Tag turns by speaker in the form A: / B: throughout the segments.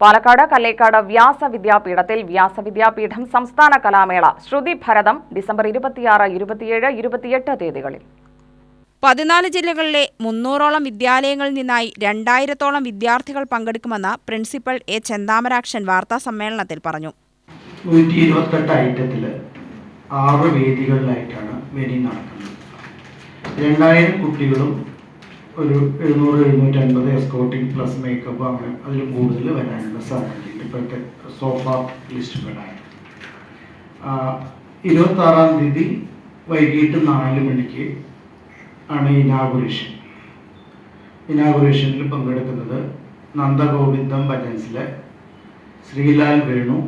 A: പാലക്കാട് കല്ലേക്കാട് വ്യാസ വിദ്യാപീഠത്തിൽ വ്യാസ വിദ്യാപീഠം സംസ്ഥാന കലാമേള ശ്രുതി ഭരതം ഡിസംബർ ഇരുപത്തിയാറ് ഇരുപത്തിയേഴ് ഇരുപത്തിയെട്ട് തീയതികളിൽ.
B: പതിനാല് ജില്ലകളിലെ മുന്നൂറോളം വിദ്യാലയങ്ങളിൽ നിന്നായി രണ്ടായിരത്തോളം വിദ്യാർത്ഥികൾ പങ്കെടുക്കുമെന്ന് പ്രിൻസിപ്പൽ എ ചെന്താമരാക്ഷൻ വാർത്താ സമ്മേളനത്തിൽ പറഞ്ഞു.
C: നൂറ്റി ഇരുപത്തെട്ട് ഐറ്റത്തിൽ ആറ് വേദികളിലായിട്ടാണ് വെനി നടക്കുന്നത്. രണ്ടായിരം കുട്ടികളും ഒരു എഴുന്നൂറ് എഴുന്നൂറ്റി അൻപത് എസ്കോട്ടിംഗ് പ്ലസ് മേക്കപ്പ് അങ്ങനെ അതിൽ കൂടുതൽ വരാനുള്ള സാധ്യതയുണ്ട്. ഇപ്പോഴത്തെ സോഫ ലിസ്റ്റ് പ്രകാരം. ഇരുപത്തി ആറാം തീയതി വൈകിട്ട് നാല് മണിക്ക് ആണ് ഇനാഗുറേഷൻ ഇനാഗുറേഷനിൽ പങ്കെടുക്കുന്നത് നന്ദഗോവിന്ദം ഭജൻസിലെ ശ്രീലാൽ വേണു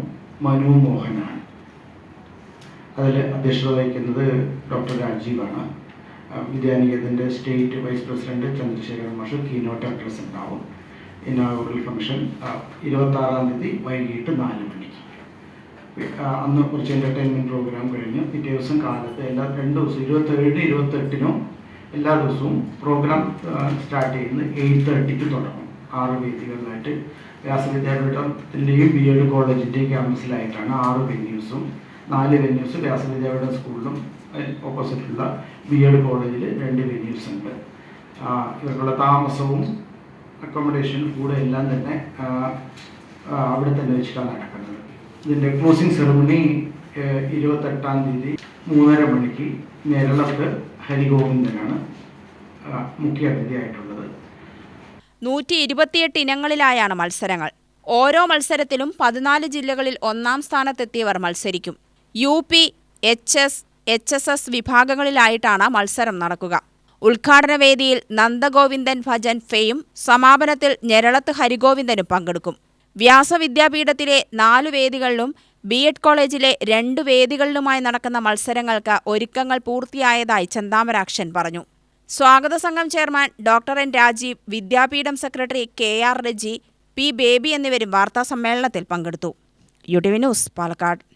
C: മനു മോഹനാണ്. അതിൽ അധ്യക്ഷത വഹിക്കുന്നത് ഡോക്ടർ രാജീവാണ്. വിദ്യാനികേതന്റെ സ്റ്റേറ്റ് വൈസ് പ്രസിഡന്റ് ചന്ദ്രശേഖരൻ മാഷ് കീനോട്ട് അഡ്രസ് ഉണ്ടാവും. ഇനാഗുറൽ ഫംഗ്ഷൻ ഇരുപത്താറാം തീയതി വൈകിട്ട് നാല് മണിക്ക്. അന്ന് കുറച്ച് എന്റർടൈൻമെന്റ് പ്രോഗ്രാം കഴിഞ്ഞ്. പിറ്റേ ദിവസം കാലത്ത് എല്ലാ രണ്ട് ദിവസവും ഇരുപത്തേഴിന് ഇരുപത്തെട്ടിനും എല്ലാ ദിവസവും പ്രോഗ്രാം സ്റ്റാർട്ട് ചെയ്യുന്നത് എയ്റ്റ് തേർട്ടിക്ക് തുടങ്ങും. ആറ് വേദികളിലായിട്ട്. വ്യാസവിദ്യാപീഠത്തിന്റെയും ബി എഡ് കോളേജിന്റെയും ക്യാമ്പസിലായിട്ടാണ് ആറ് വെന്യൂസും നാല് വെന്യൂസ് വ്യാസവിദ്യാപീഠ സ്കൂളിലും ഓപ്പോസിറ്റുള്ള ബി എഡ് കോളേജിൽ രണ്ട് വെന്യൂസ് ഉണ്ട്. ഇവർക്കുള്ള താമസവും അക്കോമഡേഷൻ കൂടെ എല്ലാം തന്നെ അവിടെ തന്നെ വെച്ചിട്ടാണ് നടക്കുന്നത്. ഇതിന്റെ ക്ലോസിംഗ് സെറമണി ഇരുപത്തെട്ടാം തീയതി മൂന്നര മണിക്ക് നേരളത്ത് ഹരിഗോവിന്ദനാണ് മുഖ്യ അതിഥിയായിട്ടുള്ളത്
B: നൂറ്റി ഇരുപത്തിയെട്ട് ഇനങ്ങളിലായാണ് മത്സരങ്ങൾ. ഓരോ മത്സരത്തിലും പതിനാല് ജില്ലകളിൽ ഒന്നാം സ്ഥാനത്തെത്തിയവർ മത്സരിക്കും. U P H S H S S വിഭാഗങ്ങളിലായിട്ടാണ് മത്സരം നടക്കുക. ഉദ്ഘാടന വേദിയിൽ നന്ദഗോവിന്ദൻ ഭജൻ ഫെയും സമാപനത്തിൽ ഞെരളത്ത് ഹരിഗോവിന്ദനും പങ്കെടുക്കും. വ്യാസവിദ്യാപീഠത്തിലെ നാലു വേദികളിലും ബി എഡ് കോളേജിലെ രണ്ടു വേദികളിലുമായി നടക്കുന്ന മത്സരങ്ങൾക്ക് ഒരുക്കങ്ങൾ പൂർത്തിയായതായി ചന്താമരാക്ഷൻ പറഞ്ഞു. സ്വാഗത സംഘം chairman doctor N. Rajeev Vidyapeetham secretary K. R. Reji P. Baby എന്നിവരും വാർത്താസമ്മേളനത്തിൽ പങ്കെടുത്തു. U T V news Palakkad.